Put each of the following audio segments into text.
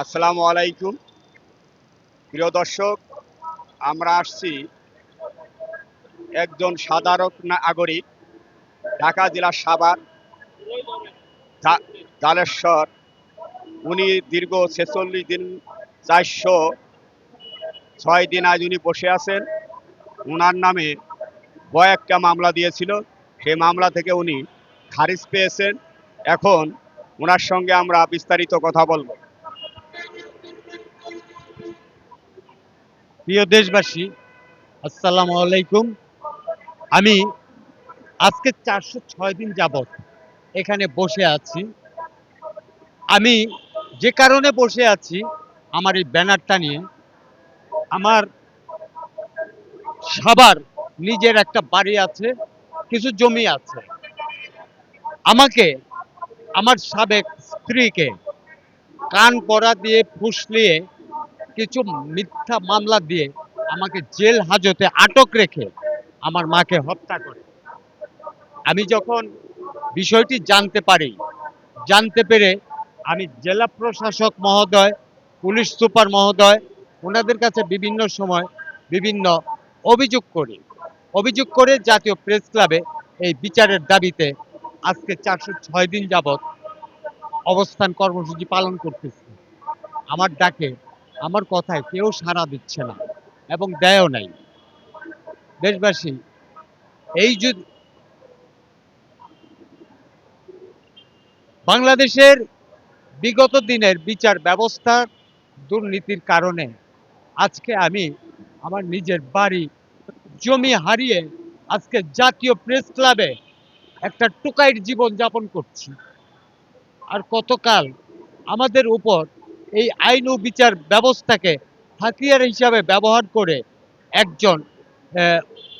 আসসালামু আলাইকুম। প্রিয় দর্শক, আমরা আসছি একজন সাধারণ নাগরিক, ঢাকা জেলার সাবার জালেশ্বর। উনি দীর্ঘ ছেচল্লিশ দিন, চারশো ছয় দিন আজ উনি বসে আছেন। ওনার নামে কয়েকটা মামলা দিয়েছিল। সেই মামলা থেকে উনি খারিজ পেয়েছেন। এখন ওনার সঙ্গে আমরা বিস্তারিত কথা বলব। প্রিয় দেশবাসী, আসসালামু আলাইকুম। আমি আজকে চারশো ছয় দিন যাবত এখানে বসে আছি। আমি যে কারণে বসে আছি, আমার এই ব্যানারটা নিয়ে, আমার সাবার নিজের একটা বাড়ি আছে, কিছু জমি আছে। আমাকে, আমার সাবেক স্ত্রীকে কান পরা দিয়ে ফুসলিয়ে কিছু মিথ্যা মামলা দিয়ে আমাকে জেল হাজতে আটক রেখে আমার মাকে হত্যা করে। আমি যখন বিষয়টি জানতে পারি, জানতে পেরে আমি জেলা প্রশাসক মহোদয়, পুলিশ সুপার মহোদয়, ওনাদের কাছে বিভিন্ন সময় বিভিন্ন অভিযোগ করি। অভিযোগ করে জাতীয় প্রেস ক্লাবে এই বিচারের দাবিতে আজকে চারশো ছয় দিন যাবৎ অবস্থান কর্মসূচি পালন করতেছি। আমার ডাকে আমার কথায় কেউ সাড়া দিচ্ছে না এবং দেয়ও নাই। দেশবাসী, এই যদি বাংলাদেশের বিগত দিনের বিচার ব্যবস্থার দুর্নীতির কারণে আজকে আমি আমার নিজের বাড়ি জমি হারিয়ে আজকে জাতীয় প্রেস ক্লাবে একটা টুকাইর জীবন যাপন করছি। আর কতকাল আমাদের উপর এই আইন ও বিচার ব্যবস্থাকে হাতিয়ার হিসাবে ব্যবহার করে একজন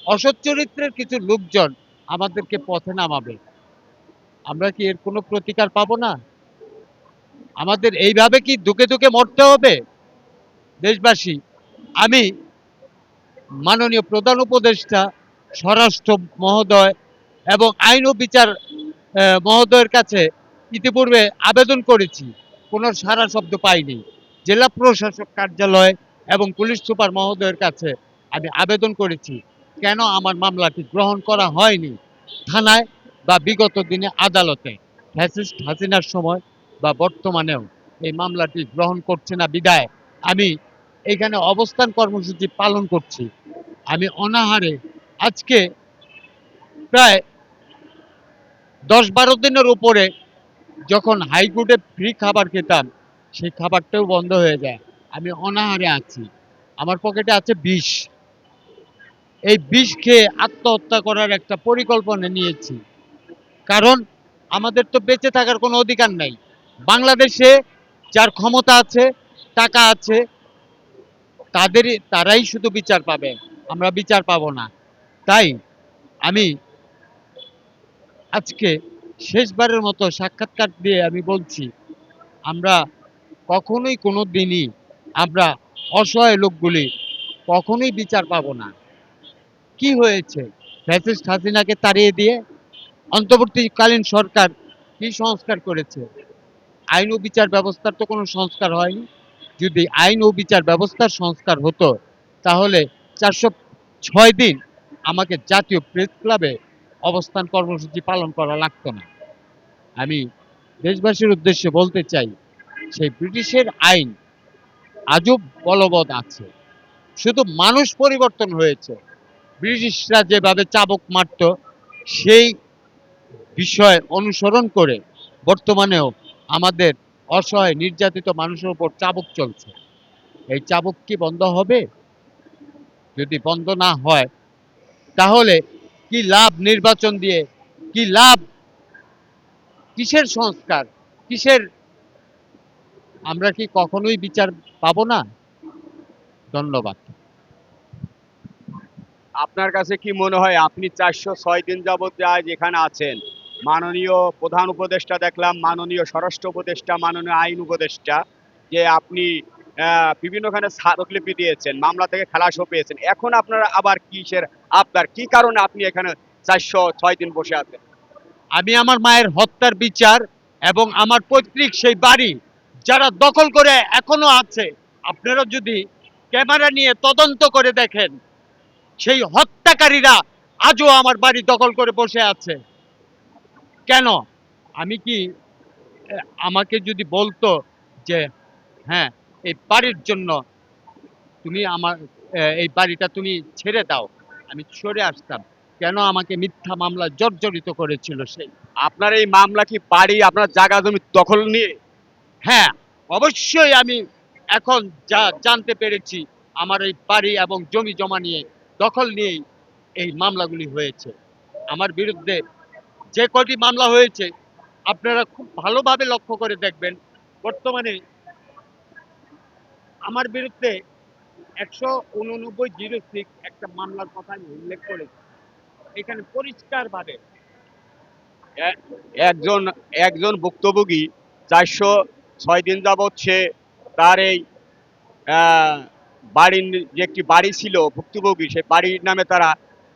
অসৎ চরিত্রের কিছু লোকজন আমাদেরকে পথে নামাবে। আমরা কি এর কোনো প্রতিকার পাবো না? আমাদের এইভাবে কি দুকে দুকে মরতে হবে? দেশবাসী, আমি মাননীয় প্রধান উপদেষ্টা, স্বরাষ্ট্র মহোদয় এবং আইন ও বিচার মহোদয়ের কাছে ইতিপূর্বে আবেদন করেছি। কোনো সারা শব্দ পাইনি। জেলা প্রশাসক কার্যালয় এবং পুলিশ সুপার মহোদয়ের কাছে আমি আবেদন করেছি, কেন আমার মামলাটি গ্রহণ করা হয়নি থানায় বা বিগত দিনে আদালতে? ফ্যাসিস্ট হাসিনার সময় বা বর্তমানেও এই মামলাটি গ্রহণ করছে না বিদায়। আমি এখানে অবস্থান কর্মসূচি পালন করছি। আমি অনাহারে আজকে প্রায় দশ বারো দিনের উপরে যখন হাইকোর্টে ফ্রি খাবার খেতাম, সেই খাবারটাও বন্ধ হয়ে যায়। আমি অনাহারে আছি। আমার পকেটে আছে বিষ। এই বিষ খেয়ে আত্মহত্যা করার একটা পরিকল্পনা নিয়েছি। কারণ আমাদের তো বেঁচে থাকার কোনো অধিকার নাই। বাংলাদেশে যার ক্ষমতা আছে, টাকা আছে, তাদেরই, তারাই শুধু বিচার পাবে। আমরা বিচার পাবো না। তাই আমি আজকে শেষবারের মতো সাক্ষাৎকার দিয়ে আমি বলছি, আমরা কখনোই কোনো দিনই আমরা অসহায় লোকগুলি কখনোই বিচার পাব না। কি হয়েছে? ফ্যাসিস্ট হাসিনাকে তাড়িয়ে দিয়ে অন্তর্বর্তীকালীন সরকার কি সংস্কার করেছে? আইন ও বিচার ব্যবস্থার তো কোনো সংস্কার হয়নি। যদি আইন ও বিচার ব্যবস্থার সংস্কার হতো, তাহলে চারশো ছয় দিন আমাকে জাতীয় প্রেস ক্লাবে অবস্থান কর্মসূচি পালন করা লাগতো না। আমি দেশবাসীর উদ্দেশ্যে বলতে চাই, সেই ব্রিটিশের আইন আজও বলবৎ আছে। শুধু মানুষ পরিবর্তন হয়েছে, ব্রিটিশরা যেভাবে চাবুক মারত, সেই বিষয় অনুসরণ করে বর্তমানেও আমাদের অসহায় নির্যাতিত মানুষের উপর চাবুক চলছে। এই চাবুক কি বন্ধ হবে? যদি বন্ধ না হয়, তাহলে কি লাভ নির্বাচন দিয়ে? কি লাভ? কিসের সংস্কার? কিসের? আমরা কি কখনোই বিচার পাবো না? ধন্যবাদ। আপনার কাছে কি মনে হয়, আপনি চারশো ছয় দিন যাবত যে আজ এখানে আছেন? মাননীয় প্রধান উপদেষ্টা দেখলাম, মাননীয় স্বরাষ্ট্র উপদেষ্টা, মাননীয় আইন উপদেষ্টা, যে আপনি বিভিন্নখানে স্মারকলিপি দিয়েছেন, মামলা থেকে খালাসও পেয়েছেন। এখন আপনারা আবার কিসের আপনার কি কারণে আপনি এখানে চারশো ছয় দিন বসে আছেন? আমি আমার মায়ের হত্যার বিচার এবং আমার পৈতৃক সেই বাড়ি যারা দখল করে এখনও আছে, আপনারা যদি ক্যামেরা নিয়ে তদন্ত করে দেখেন, সেই হত্যাকারীরা আজও আমার বাড়ি দখল করে বসে আছে। কেন? আমি কি আমাকে যদি বলতো যে হ্যাঁ এই বাড়ির জন্য তুমি আমার এই বাড়িটা তুমি ছেড়ে দাও। আমি সরে আসতাম। কেন আমাকে মিথ্যা মামলা জর্জরিত করেছিল সেই আপনার এই মামলা কি বাড়ি, আপনার জায়গা জমি দখল নিয়ে? হ্যাঁ অবশ্যই আমি এখন যা জানতে পেরেছি, আমার এই বাড়ি এবং জমি জমা নিয়ে, দখল নিয়েই এই মামলাগুলি হয়েছে। আমার বিরুদ্ধে যে কটি মামলা হয়েছে, আপনারা খুব ভালোভাবে লক্ষ্য করে দেখবেন। বর্তমানে আমার বিরুদ্ধে একশো উননব্বই জিরো সিক্স একটা মামলার কথা আমি উল্লেখ করেছি। এখানে পরিষ্কারভাবে একজন একজন ভুক্তভোগী চারশো ছয় দিন যাবৎ সে তার এই বাড়ির যে একটি বাড়ি ছিল ভুক্তভোগী সেই বাড়ির নামে তারা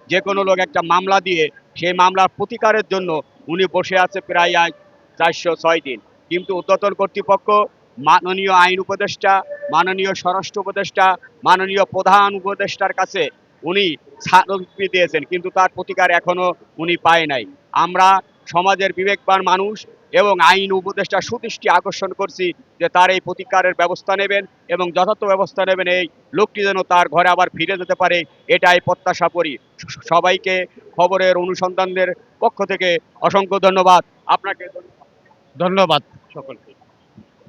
যে কোনো লোক একটা মামলা দিয়ে সেই মামলার প্রতিকারের জন্য উনি বসে আছে প্রায় আজ চারশো ছয় দিন। কিন্তু উদ্যতন কর্তৃপক্ষ মাননীয় আইন উপদেষ্টা মাননীয় স্বরাষ্ট্র উপদেষ্টা মাননীয় প্রধান উপদেষ্টার কাছে উনি স্মারকলিপি দিয়েছেন কিন্তু তার প্রতিকার এখনও উনি পায় নাই। আমরা সমাজের বিবেকবান মানুষ এবং আইন উপদেষ্টা সুদৃষ্টি আকর্ষণ করছি যে তার এই প্রতিকারের ব্যবস্থা নেবেন এবং যথার্থ ব্যবস্থা নেবেন এই লোকটি যেন তার ঘরে আবার ফিরে যেতে পারে এটাই প্রত্যাশা করি। সবাইকে খবরের অনুসন্ধানদের পক্ষ থেকে অসংখ্য ধন্যবাদ। আপনাকে ধন্যবাদ। ধন্যবাদ। সকলকে।